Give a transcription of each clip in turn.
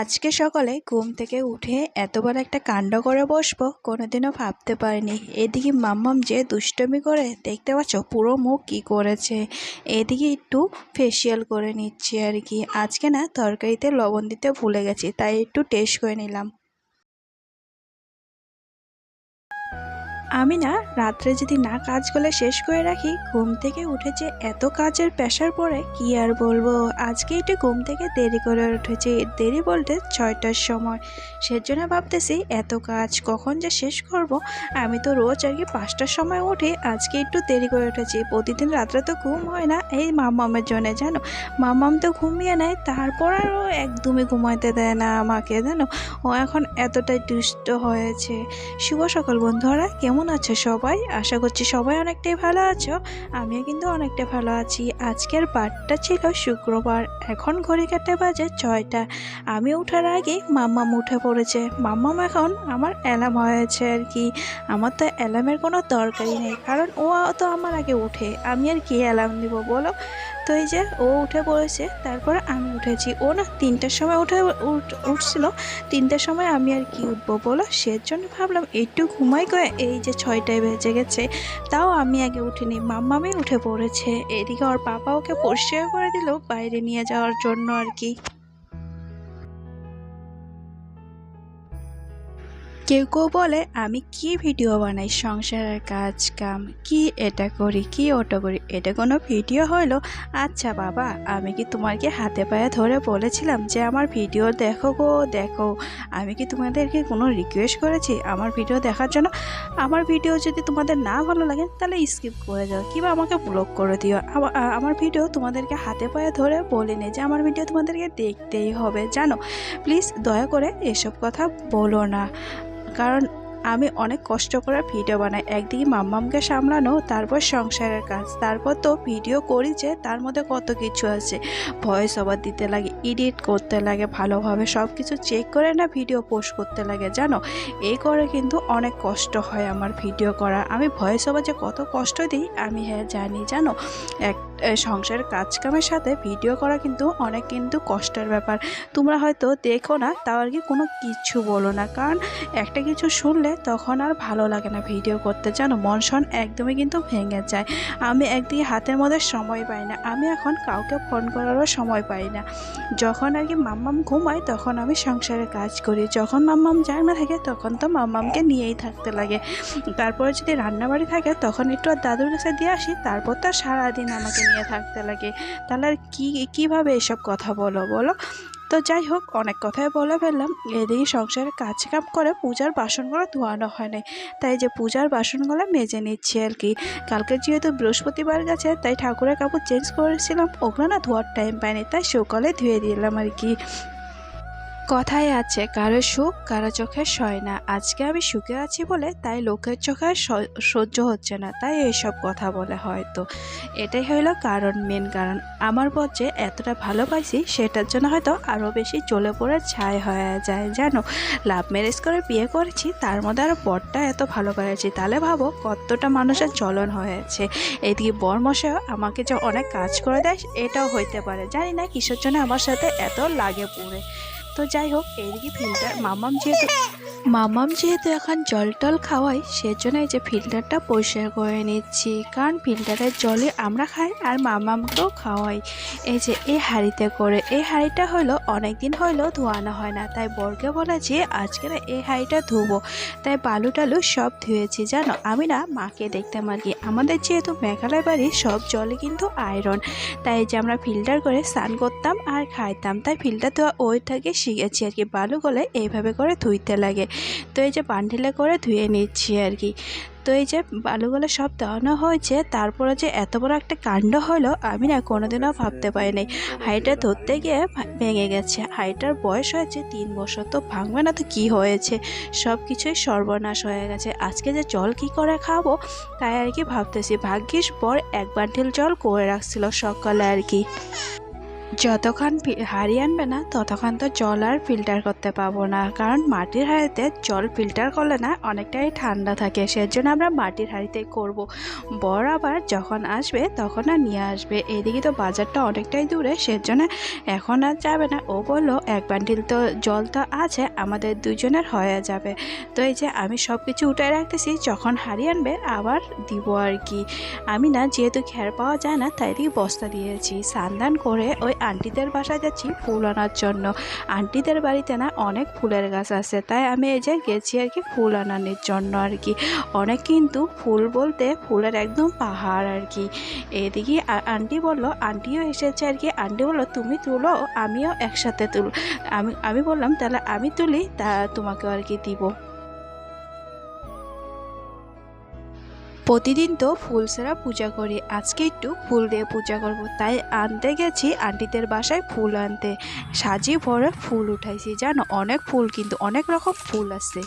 আজকে সকালে ঘুম থেকে উঠে এত বড় একটা কাণ্ড করে বসবো, কোনোদিনও ভাবতে পারিনি। এদিকে মাম্মাম যে দুষ্টমি করে, দেখতে পাচ্ছ পুরো মুখ কি করেছে। এদিকে একটু ফেসিয়াল করে নিচ্ছি আর কি। আজকে না, তরকারিতে লবণ দিতে ভুলে গেছি, তাই একটু টেস্ট করে নিলাম। আমি না রাত্রে যদি না কাজগুলো শেষ করে রাখি, ঘুম থেকে উঠেছে এত কাজের প্রেশার পরে কি আর বলব? আজকে একটু ঘুম থেকে দেরি করে উঠেছি, দেরি বলতে ছয়টার সময়। সেজন্য ভাবতেছি এত কাজ কখন যে শেষ করব? আমি তো রোজ আর কি পাঁচটার সময় উঠি আজকে একটু দেরি করে উঠেছি। প্রতিদিন রাত্রে তো ঘুম হয় না। এই মামামের জন্য জানো? মামাম তো ঘুমিয়ে নেয়, তারপর আরও একদমই ঘুমাইতে দেয় না আমাকে, জানো? ও এখন এতটাই দুষ্ট হয়েছে। শুভ সকল বন্ধুরা, কেমন আছো সবাই? আশা করছি সবাই অনেকটাই ভালো আছো। আমিও কিন্তু অনেকটা ভালো আছি। আজকের বারটা ছিল শুক্রবার। এখন ঘড়ি কাটে বাজে ছয়টা। আমি ওঠার আগে মাম্মাম উঠে পড়েছে। মাম্মাম এখন আমার অ্যালার্ম হয়েছে আর কি। আমার তো অ্যালার্মের কোনো দরকারই নেই। কারণ ও তো আমার আগে উঠে আমি আর কি অ্যালার্ম দিব বলো? তো এই যে ও উঠে পড়েছে, তারপর আমি উঠেছি। ও না তিনটার সময় উঠে উঠ- উঠছিল, তিনটার সময় আমি আর কি উঠবো বলো? সেজন্য ভাবলাম, একটু ঘুমাই করে এই যে ছয়টায় বেজে গেছে। তাও আমি আগে উঠিনি মাম্মামি উঠে পড়েছে। এদিকে ওর পাপা ওকে পরিষ্কার করে দিল বাইরে নিয়ে যাওয়ার জন্য আর কি। কেউ কেউ বলে, আমি কি ভিডিও বানাই? সংসারের কাজ কাম কি এটা করি, কি ওটা করি? এটা কোনো ভিডিও হলো আচ্ছা বাবা, আমি কি তোমাকে হাতে পায়ে ধরে বলেছিলাম যে আমার ভিডিও দেখো গো, দেখো। আমি কি তোমাদেরকে কোনো রিকোয়েস্ট করেছি আমার ভিডিও দেখার জন্য? আমার ভিডিও যদি তোমাদের না ভালো লাগে, তাহলে স্কিপ করে যাও কিংবা আমাকে ব্লক করে দিও। আমার ভিডিও তোমাদেরকে হাতে পায়ে ধরে বলিনি যে আমার ভিডিও তোমাদেরকে দেখতেই হবে, জানো? প্লিজ দয়া করে এসব কথা বলো না। কারণ আমি অনেক কষ্ট করে ভিডিও বানাই। একদিকে মাম্মামকে সামলানো, তারপর সংসারের কাজ। তারপর তো ভিডিও করি যে, তার মধ্যে কত কিছু আছে। ভয়েস ওভার দিতে লাগে, এডিট করতে লাগে, ভালোভাবে সব কিছু চেক করে না ভিডিও পোস্ট করতে লাগে, জানো? এই করে কিন্তু অনেক কষ্ট হয় আমার ভিডিও করা আমি ভয়েস ওভার যে কত কষ্ট দিই, আমি হ্যাঁ জানি, জানো? এক সংসারের কাজকামের সাথে ভিডিও করা কিন্তু অনেক কিন্তু কষ্টের ব্যাপার। তোমরা হয়তো দেখো না, তাও আর কি কোনো কিছু বলো না। কারণ একটা কিছু শুনলে তখন আর ভালো লাগে না ভিডিও করতে। জানো মন শন একদমই কিন্তু ভেঙে যায়। আমি একদিকে হাতের মধ্যে সময় পাই না। আমি এখন কাউকে ফোন করারও সময় পাই না। যখন আর কি মাম্মাম ঘুমায়, তখন আমি সংসারে কাজ করি। যখন মাম্মাম যায় না থাকে, তখন তো মাম্মামকে নিয়েই থাকতে লাগে। তারপরে যদি রান্নাবাড়ি থাকে, তখন একটু আর দাদুর কাছে দিয়ে আসি, তারপর তো সারাদিন আমাকে নিয়ে থাকতে লাগে। তাহলে আর কী, কীভাবে এসব কথা বলো বলো? তো যাই হোক, অনেক কথাই বলে ফেললাম। এদিকে সংসারে কাজ কাম করে পূজার বাসনগুলো ধোয়ানো হয় নাই তাই যে পূজার বাসনগুলো মেজে নিচ্ছি আর কি। কালকে যেহেতু বৃহস্পতিবার গেছে, তাই ঠাকুরের কাপড় চেঞ্জ করেছিলাম। ওগুলো না ধোয়ার টাইম পায়নি তাই সকালে ধুয়ে দিলাম আর কি। কথায় আছে, কারও সুখ, কারও চোখে সয় না আজকে আমি সুখে আছি বলে তাই লোকের চোখে সহ্য হচ্ছে না, তাই এইসব কথা বলে হয়তো। এটাই হইল কারণ মেন কারণ। আমার যে এতটা ভালো পাইছি, সেটার জন্য হয়তো আরও বেশি চলে পড়ে ছাই হয়ে যায়, জানো? লাভ ম্যারেজ করে বিয়ে করেছি, তার মধ্যে আরও বরটা এত ভালো পেয়েছি তাহলে ভাবো কতটা মানুষের চলন হয়েছে। এদিকে বরমশাইও আমাকে যে অনেক কাজ করে দেয়, এটাও হইতে পারে। জানি না কিসের জন্য আমার সাথে এত লাগে পড়ে। তো যাই হোক এইদিকে ফিল্টার মামাম যেহেতু মামাম যেহেতু এখন জল টল খাওয়াই সেজন্য যে ফিল্টারটা পরিষ্কার করে নিচ্ছি। কারণ ফিল্টারের জলে আমরা খাই আর মামামকেও খাওয়াই। এই যে এই হাঁড়িতে করে, এই হাঁড়িটা হলো অনেক দিন হইল ধোয়ানো হয় না। তাই বরকে বলেছি আজকে না এই হাঁড়িটা ধুবো। তাই বালু টালু সব ধুয়েছি, জানো? আমি না মাকে দেখতাম আর কি। আমাদের যেহেতু মেঘালয় বাড়ি, সব জলে কিন্তু আয়রন। তাই যে আমরা ফিল্টার করে স্নান করতাম আর খাইতাম। তাই ফিল্টার ধোয়া ওই থেকে শিখেছি আর কি। বালু গলে এইভাবে করে ধুইতে লাগে। তো এই যে বান্ডিলে করে ধুয়ে নিচ্ছি আর কি। তো এই যে বালুগুলো সব দেওয়ানো হয়েছে, তারপরে যে এত বড় একটা কাণ্ড হলো, আমি না কোনোদিনও ভাবতে পারি পারিনি। হাইটা ধরতে গিয়ে ভেঙে গেছে। হাইটার বয়স হয়েছে তিন বছর, তো ভাঙবে না তো কি হয়েছে? সব কিছুই সর্বনাশ হয়ে গেছে। আজকে যে জল কি করে খাব? তাই আর কি ভাবতেছি। ভাগ্যিস পর এক বান্ডিল জল করে রাখছিল সকালে আর কি। যতক্ষণ হাঁড়ি আনবে না, ততক্ষণ তো জল আর ফিল্টার করতে পাবো না। কারণ মাটির হাঁড়িতে জল ফিল্টার করলে না অনেকটাই ঠান্ডা থাকে, সেজন্য আমরা মাটির হাঁড়িতেই করব। বর আবার যখন আসবে, তখন আর নিয়ে আসবে। এদিকে তো বাজারটা অনেকটাই দূরে, সেজন্য এখন আর যাবে না। ও বলল, এক বান্ডিল তো জল তো আছে, আমাদের দুজনের হয়ে যাবে। তো এই যে আমি সব কিছু উঠে রাখতেছি, যখন হাঁড়ি আনবে আবার দিব আর কি। আমি না, যেহেতু খের পাওয়া যায় না, তাই দিয়ে বস্তা দিয়েছি। সান্দান করে ওই আন্টিদের বাসায় যাচ্ছি ফুল আনার জন্য। আন্টিদের বাড়িতে না অনেক ফুলের গাছ আছে, তাই আমি এই যে গেছি আর কি ফুল আনানোর জন্য আর কি। অনেক কিন্তু ফুল বলতে ফুলের একদম পাহাড় আর কি। এদিকে আন্টি বলল, আন্টিও এসেছে আর কি। আন্টি বলল, তুমি তুলো, আমিও একসাথে তুল। আমি আমি বললাম, তাহলে আমি তুলি, তা তোমাকেও আর কি দিব। প্রতিদিন তো ফুল ছাড়া পূজা করি। আজকে একটু ফুল দিয়ে পূজা করব। তাই আনতে গেছি, আন্টিদের বাসায় ফুল আনতে। সাজিয়ে ভরে ফুল উঠাইছি। জানো, অনেক ফুল কিন্তু, অনেক রকম ফুল আছে।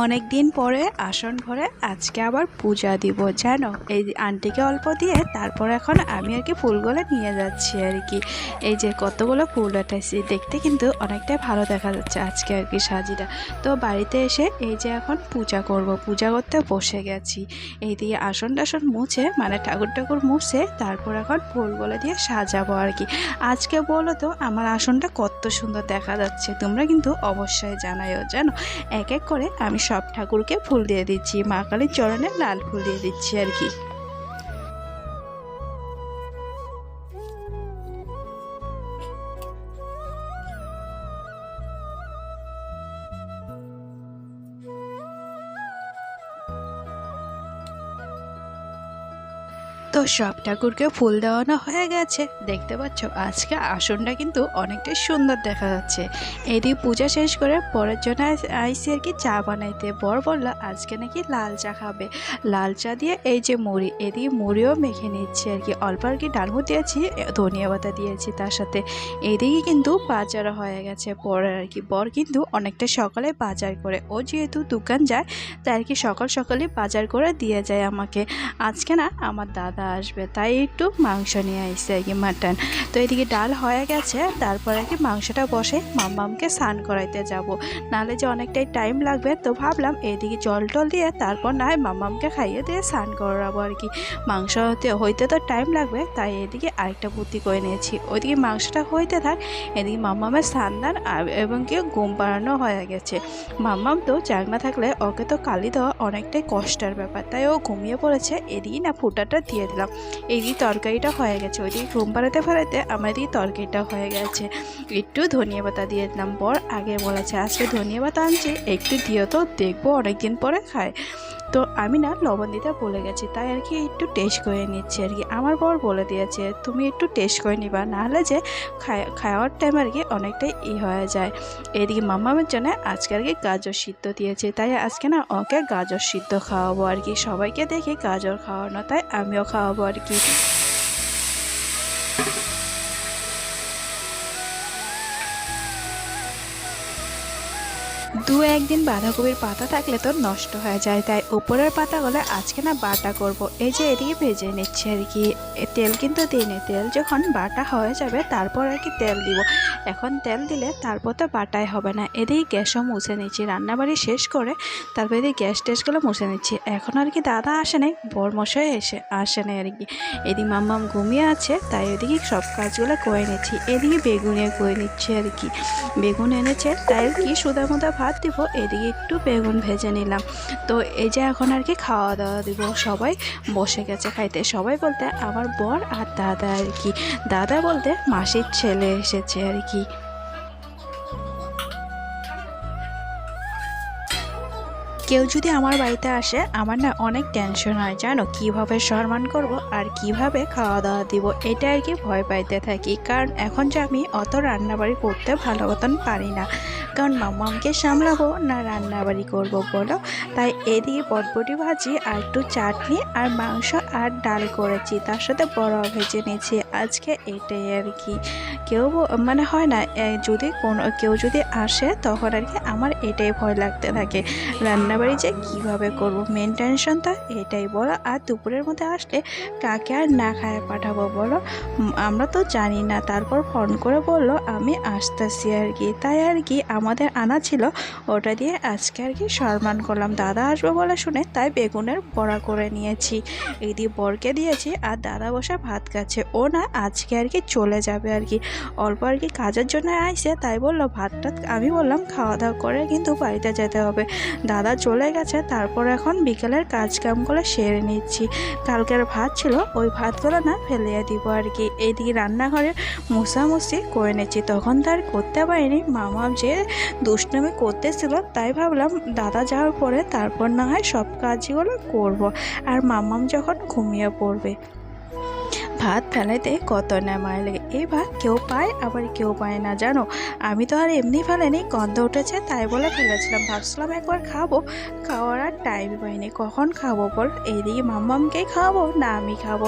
অনেক দিন পরে আসন ঘরে আজকে আবার পূজা দিব, জানো? এই আন্টিকে অল্প দিয়ে তারপর এখন আমি আর কি ফুলগুলো নিয়ে যাচ্ছি আর কি। এই যে কতগুলো ফুল উঠাইছি দেখতে কিন্তু অনেকটাই ভালো দেখা যাচ্ছে আজকে আর কি সাজিটা। তো বাড়িতে এসে এই যে এখন পূজা করব, পূজা করতে বসে গেছি। এই দিয়ে আসন টাসন মুছে মানে ঠাকুর ঠাকুর মুছে, তারপর এখন ফুলগুলো দিয়ে সাজাবো আর কি। আজকে বলো তো, আমার আসনটা কত সুন্দর দেখা যাচ্ছে, তোমরা কিন্তু অবশ্যই জানাইও, জানো? এক এক করে আমি সব ঠাকুরকে ফুল দিয়ে দিচ্ছি। মা কালীর চরণে লাল ফুল দিয়ে দিচ্ছি আর কি। তো সব ঠাকুরকে ফুল দেওয়ানো হয়ে গেছে। দেখতে পাচ্ছ, আজকে আসনটা কিন্তু অনেকটাই সুন্দর দেখা যাচ্ছে। এদিকে পূজা শেষ করে পরের জন্য আইস- আর কি চা বানাইতে। বর বলল, আজকে নাকি লাল চা খাবে। লাল চা দিয়ে এই যে মুড়ি, এদিকে মুড়িও মেখে নিচ্ছে আর কি। অল্প আর কি ডালমু দিয়েছি, ধনিয়া পাতা দিয়েছি তার সাথে। এদিকে কিন্তু বাজার হয়ে গেছে। পরের আর কি, বর কিন্তু অনেকটা সকালে বাজার করে। ও যেহেতু দোকান যায়, তাই আর কি সকাল সকালে বাজার করে দিয়ে যায় আমাকে। আজকে না, আমার দাদা আসবে। তাই একটু মাংস নিয়ে আসছে আর কি, মাটন। তো এদিকে ডাল হয়ে গেছে, তারপর আর কি মাংসটা বসে মাম্মামকে স্নান করাইতে যাব। নাহলে যে অনেকটাই টাইম লাগবে, তো ভাবলাম এদিকে জল টল দিয়ে তারপর না হয় মাম্মামকে খাইয়ে দিয়ে স্নান করাবো আর কি। মাংস হতে, হইতে তো টাইম লাগবে, তাই এদিকে আরেকটা বুদ্ধি করে নিয়েছি। ওইদিকে মাংসটা হইতে থাক, এদিকে মাম্মামের স্নান দান এবং কি ঘুম পাড়ানো হয়ে গেছে। মাম্মাম তো জাগনা থাকলে ওকে তো কালি দেওয়া অনেকটাই কষ্টের ব্যাপার, তাই ও ঘুমিয়ে পড়েছে, এদিকে না ফুটাটা দিয়ে দিলাম। এই যে তরকারিটা হয়ে গেছে ওইদিকে ঘুম পাড়াতে পাড়াতে আমার এদিকে তরকারিটা হয়ে গেছে। একটু ধনিয়া পাতা দিয়ে দিলাম। বর আগে বলেছে, আজকে ধনিয়া পাতা আনছি, একটু দিও তো দেখব, অনেকদিন পরে খায়। তো আমি না লবণ দিতে বলে গেছি, তাই আর কি একটু টেস্ট করে নিচ্ছি আর কি। আমার বর বলে দিয়েছে, তুমি একটু টেস্ট করে নিবা, নাহলে যে খাওয়ার টাইম আর কি অনেকটাই ই হয়ে যায়। এদিকে মামামের জন্য আজকে আর কি গাজর সিদ্ধ দিয়েছে, তাই আজকে না ওকে গাজর সিদ্ধ খাওয়াবো আর কি। সবাইকে দেখে গাজর খাওয়ানো, তাই আমিও খাওয়াবো আর কি। দু একদিন বাঁধাকপির পাতা থাকলে তো নষ্ট হয়ে যায়, তাই উপরের পাতাগুলো আজকে না বাটা করব। এই যে এদিকে ভেজে নিচ্ছে আর কি। তেল কিন্তু দিইনি। তেল যখন বাটা হয়ে যাবে তারপর আর কি তেল দিব। এখন তেল দিলে তারপর তো বাটাই হবে না। এদিকে গ্যাসও মুছে নিচ্ছি। রান্নাবাড়ি শেষ করে তারপর এদিকে গ্যাস টেসগুলো মুছে নিচ্ছি। এখন আর কি দাদা আসে নাই, বরমশাই এসে আসে নাই আর কি। এদিকে মাম্মাম ঘুমিয়ে আছে, তাই এদিকে সব কাজগুলো করে নিচ্ছি। এদিকে বেগুনে করে নিচ্ছে আর কি। বেগুন এনেছে, তাই আর কি সুদামুদা ভাত দিব, এদিকে একটু বেগুন ভেজে নিলাম। তো এই যে এখন আর কি খাওয়া দাওয়া দিব, সবাই বসে গেছে খাইতে। সবাই বলতে আমার বর আর দাদা আর কি। দাদা বলতে মাসির ছেলে এসেছে আর কি। কেউ যদি আমার বাড়িতে আসে, আমার না অনেক টেনশন হয়, জানো? কীভাবে সম্মান করব আর কীভাবে খাওয়া দাওয়া দিব, এটা আর কি ভয় পাইতে থাকি। কারণ এখন যে আমি অত রান্নাবাড়ি করতে ভালো মতন পারি না। কারণ মাম্মামকে সামলাবো না রান্নাবাড়ি করব বলো। তাই এদিকে বটবটি ভাজি, আর একটু চাটনি আর মাংস আর ডাল করেছি। তার সাথে বড়া ভেজে নিয়েছি। আজকে এটাই আর কি। কেউ মানে হয় না যদি কোনো কেউ যদি আসে, তখন আর কি আমার এটাই ভয় লাগতে থাকে। রান্নাবাড়ি যে কীভাবে করব? মেন টেনশনটা এটাই বলো। আর দুপুরের মধ্যে আসলে কাকে আর না খায় পাঠাবো বলো? আমরা তো জানি না। তারপর ফোন করে বলল, আমি আসতেছি আর কি। তাই আর কি আমাদের আনা ছিল। ওটা দিয়ে আজকে আর কি সম্মান করলাম। দাদা আসবে বলে শুনে তাই বেগুনের বড়া করে নিয়েছি। এদিকে বরকে দিয়েছি আর দাদা বসে ভাত খাচ্ছে। ও না আজকে আর কি চলে যাবে আর কি। অল্প আর কি কাজের জন্য আইসে, তাই বলল, ভাতটা আমি বললাম খাওয়া দাওয়া করে কিন্তু বাড়িতে যেতে হবে। দাদা চলে গেছে, তারপর এখন বিকেলের কাজ কামগুলো সেরে নিচ্ছি। কালকের ভাত ছিল, ওই ভাতগুলো না ফেলিয়ে দিব আর কি। এইদিকে রান্নাঘরে মুসামুসি করে নিচ্ছি। তখন তার করতে পারিনি। মামা যে দুষ্টমি করতেছিল, তাই ভাবলাম দাদা যাওয়ার পরে তারপর না হয় সব কাজগুলো করব। আর মামাম যখন ঘুমিয়ে পড়বে। ভাত ফেলাইতে কত না মায় লাগে। এই ভাত কেউ পায়, আবার কেউ পায় না, জানো? আমি তো আর এমনি ফেলেনি, গন্ধ উঠেছে, তাই বলে ফেলেছিলাম। ভাবছিলাম একবার খাব, খাওয়ার আর টাইম পাইনি। কখন খাব বল? এইদিকে মাম্মামকেই খাওয়াবো, না আমি খাব।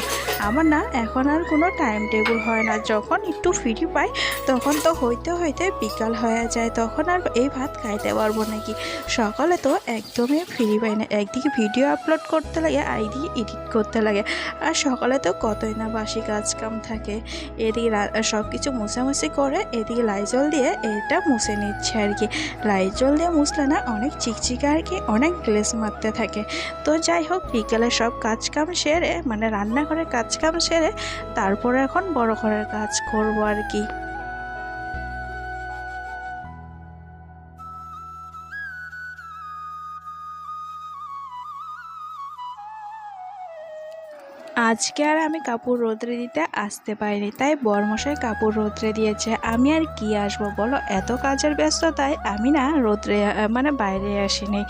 আমার না এখন আর কোনো টাইম টেবিল হয় না। যখন একটু ফ্রি পাই, তখন তো হইতে হইতে বিকাল হয়ে যায়। তখন আর এই ভাত খাইতে পারব নাকি? সকালে তো একদমই ফ্রি পাই না একদিকে ভিডিও আপলোড করতে লাগে, আর এইদিকে এডিট করতে লাগে। আর সকালে তো কতই না বাসি কাজ কাম থাকে, এদিকে সব কিছু মুছামুছি করে এদিকে লাইজল দিয়ে এটা মুছে নিচ্ছে আর কি। লাইজল দিয়ে মুছলে না অনেক চিকচিকা আর কি, অনেক গ্লেস মারতে থাকে। তো যাই হোক, বিকেলে সব কাজ কাম সেরে মানে রান্নাঘরের কাজ কাম সেরে, তারপরে এখন বড় ঘরের কাজ করব আর কি। আজকে আর আমি কাপড় রোদ্রে দিতে আসতে পারিনি, তাই বরমশাই কাপড় রোদ্রে দিয়েছে। আমি আর কি আসব বলো? এত কাজের ব্যস্ততায় আমি না রোদ্রে মানে বাইরে আসিনি।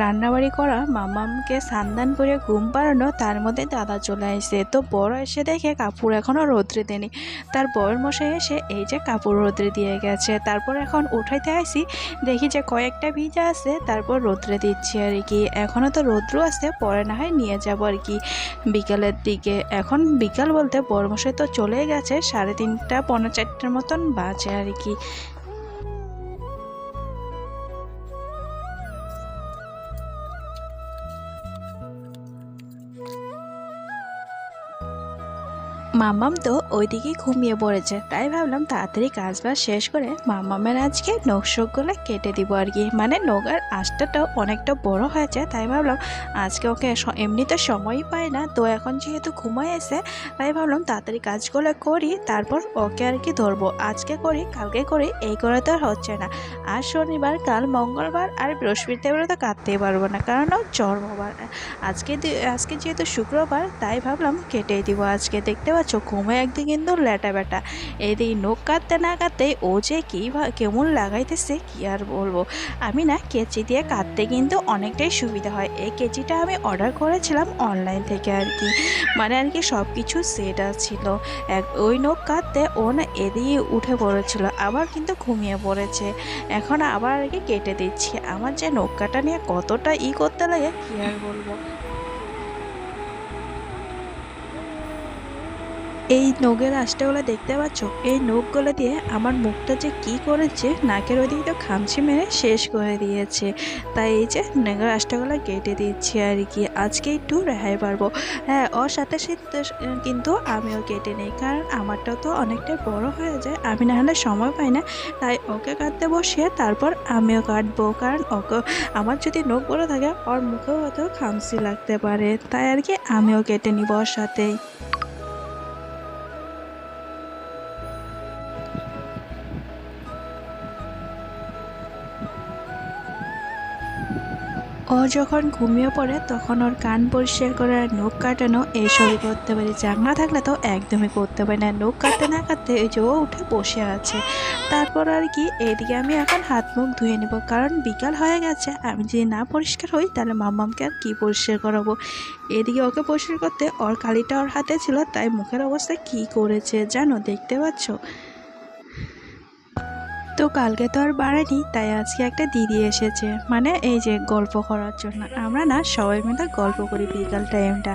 রান্নাবাড়ি করা, মামামকে সান্দান করে ঘুম পাড়ানো, তার মধ্যে দাদা চলে আসে তো বড় এসে দেখে কাপড় এখনও রোদ্রে দেনি তার বর মশাই এসে এই যে কাপড় রোদ্রে দিয়ে গেছে। তারপর এখন উঠাইতে আসি, দেখি যে কয়েকটা ভিজা আছে, তারপর রোদ্রে দিচ্ছি আর কি। এখনও তো রৌদ্র আছে, পরে না হয় নিয়ে যাব আর কি। বিকালের দিকে এখন বিকাল বলতে বরমশাই তো চলে গেছে, সাড়ে তিনটা পনেরো চারটের মতন বাজে আর কি। মাম্মাম তো ওইদিকেই ঘুমিয়ে পড়েছে, তাই ভাবলাম তাড়াতাড়ি কাজ বাজ শেষ করে মাম্মামের আজকে নখশোকগুলো কেটে দিব আর কি। মানে নগার আঁশটাটাও অনেকটা বড় হয়েছে, তাই ভাবলাম আজকে ওকে এমনিতে সময়ই পায় না, তো এখন যেহেতু ঘুমায় এসে তাই ভাবলাম তাড়াতাড়ি কাজগুলো করি, তারপর ওকে আর কি ধরবো। আজকে করি, কালকে করি, এই করে তো আর হচ্ছে না। আজ শনিবার, কাল মঙ্গলবার আর বৃহস্পতিবার তো কাটতেই পারব না, কারণ জন্মবার। আজকে আজকে যেহেতু শুক্রবার, তাই ভাবলাম কেটেই দিব আজকে, দেখতে পাচ্ছ ঘুমে একদিন কিন্তু ল্যাটা ব্যাটা। এদিকে নখ কাটতে না কাটতে ও যে কী কেমন লাগাইতেছে, কী আর বলব? আমি না কেচি দিয়ে কাটতে কিন্তু অনেকটাই সুবিধা হয়। এই কেচিটা আমি অর্ডার করেছিলাম অনলাইন থেকে আর কি। মানে আর কি সব কিছু সেট ছিল। এক ওই নখ কাটতে ও না এদিকে উঠে পড়েছিল, আবার কিন্তু ঘুমিয়ে পড়েছে। এখন আবার আর কি কেটে দিচ্ছি। আমার যে নখ কাটা নিয়ে কতটা ই করতে লাগে, কী আর বলব? এই নখের আঁশটাগুলো দেখতে পাচ্ছ? এই নখগুলো দিয়ে আমার মুখটা যে কি করেছে, নাকের ওদিকে তো খামচি মেরে শেষ করে দিয়েছে। তাই এই যে নখের আঁশটাগুলো কেটে দিচ্ছি আর কি। আজকে একটু রেহাই পারব। হ্যাঁ ওর সাথে সাথে কিন্তু আমিও কেটে নিই। কারণ আমারটাও তো অনেকটাই বড় হয়ে যায়। আমি না হলে সময় পাই না। তাই ওকে কাটতে বসিয়ে তারপর আমিও কাটবো। কারণ ওকে, আমার যদি নখ বড় থাকে, ওর মুখেও হয়তো খামচি লাগতে পারে। তাই আর কি আমিও কেটে নিব ওর সাথেই। ও যখন ঘুমিয়ে পড়ে, তখন ওর কান পরিষ্কার করা আর নখ কাটানো এইসবই করতে পারি। চাকনা থাকলে তো একদমই করতে পারি না। নখ কাটতে না কাটতে এই যে ও উঠে বসে আছে। তারপর আর কি, এদিকে আমি এখন হাত মুখ ধুয়ে নেব। কারণ বিকাল হয়ে গেছে। আমি যদি না পরিষ্কার হই, তাহলে মাম্মামকে আর কী পরিষ্কার করাবো? এদিকে ওকে পরিষ্কার করতে ওর কালিটা ওর হাতে ছিল, তাই মুখের অবস্থা কী করেছে জানো? দেখতে পাচ্ছ? তো কালকে তো আর বাড়ায়নি তাই আজকে একটা দিদি এসেছে। মানে এই যে গল্প করার জন্য। আমরা না সবাই মিলে গল্প করি বিকাল টাইমটা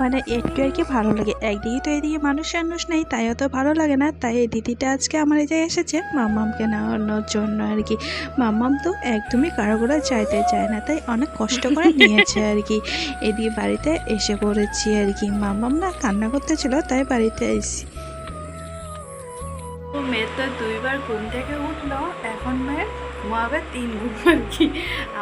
মানে একটু আর কি ভালো লাগে। একদিকে তো এদিকে মানুষ মানুষ নেই, তাই অত ভালো লাগে না। তাই এই দিদিটা আজকে আমার এই যে এসেছে মাম্মামকে নেওয়ানোর জন্য আর কি। মাম্মাম তো একদমই কারও করে চাইতে চায় না, তাই অনেক কষ্ট করে নিয়েছে আর কি। এদিকে বাড়িতে এসে পড়েছি আর কি। মাম্মাম না কান্না করতেছিল, তাই বাড়িতে এসেছি মেয়ের তো দুইবার ঘুম থেকে উঠল। এখন মেয়ের ঘুমাবে তিন ঘুম আর কি।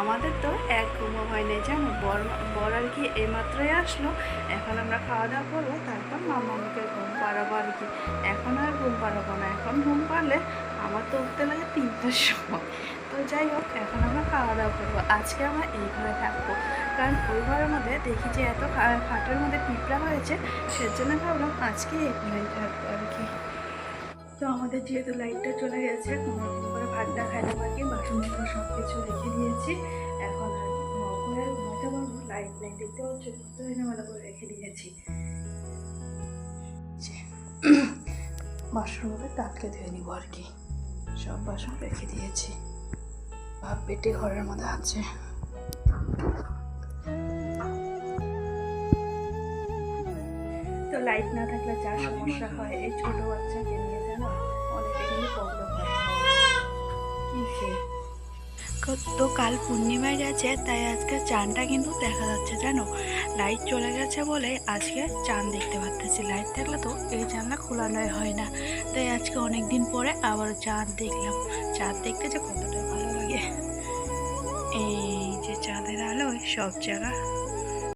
আমাদের তো এক ঘুমো হয় নাই জানো? বর বর আর কি এইমাত্রই আসলো। এখন আমরা খাওয়া দাওয়া করব, তারপর মামাকে ঘুম পাড়াবো আর কি। এখন আর ঘুম পাড়াবো না, এখন ঘুম পারলে আমার তো উঠতে লাগে তিনটার সময়। তো যাই হোক, এখন আমরা খাওয়া দাওয়া করব। আজকে আমরা এই ঘরে থাকব। কারণ ওই ঘরের মধ্যে দেখি যে এত খাটের মধ্যে পিঁপড়া হয়েছে, সেজন্য ভাবলাম আজকে এই ঘরেই থাকব আর কি। তো আমাদের যেহেতু লাইটটা চলে গেছে করে ভাতটা খাইলাম আর কি বাসন টাসন সব কিছু রেখে দিয়েছি। এখন আর কি ঘুমাতে পারব লাইট লাইট দেখতে পাচ্ছি, কত এলোমেলো করে রেখে দিয়েছি। বাসনগুলো টাটকে ধুয়ে নিবো আর কি। সব বাসন রেখে দিয়েছি। ভাব পেটে ঘরের মধ্যে আছে। তো লাইট না থাকলে যা সমস্যা হয়, এই ছোট বাচ্চাকে নিয়ে তো কাল পূর্ণিমায় গেছে, তাই আজকে চানটা কিন্তু দেখা যাচ্ছে, জানো? লাইট চলে গেছে বলে আজকে চান দেখতে পাচ্তেছি লাইট থাকলে তো এই জানলা খোলানোই হয় না। তাই আজকে অনেক দিন পরে আবার চাঁদ দেখলাম। চাঁদ দেখতে যে কতটা ভালো লাগে। এই যে চাঁদের আলো সব জায়গা।